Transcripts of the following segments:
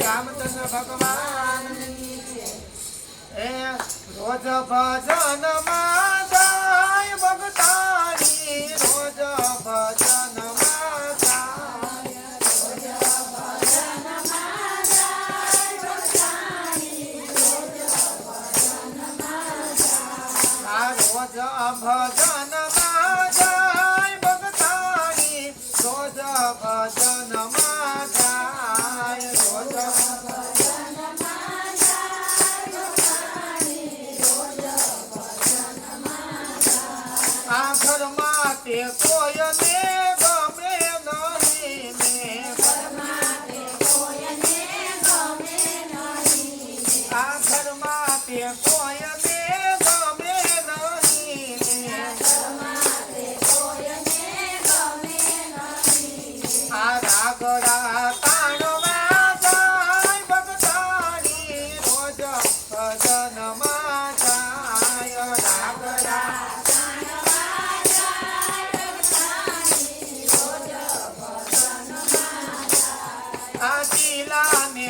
રામચંદ્ર ભગવાન રોજ ભજનમાં તે કોયને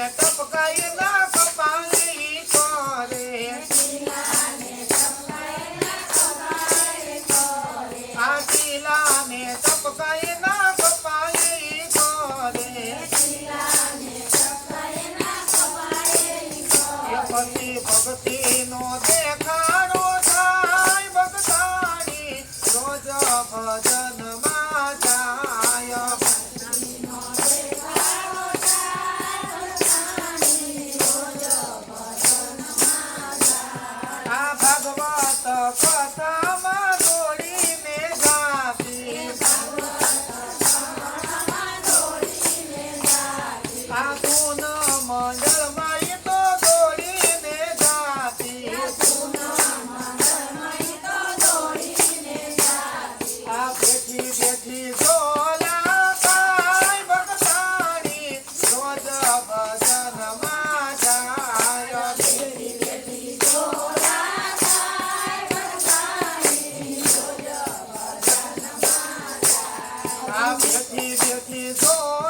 Nieta pokojna Happy, happy, happy, joy.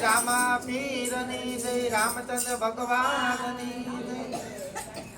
Rama પીરની જય રામચંદ્ર ભગવાનની.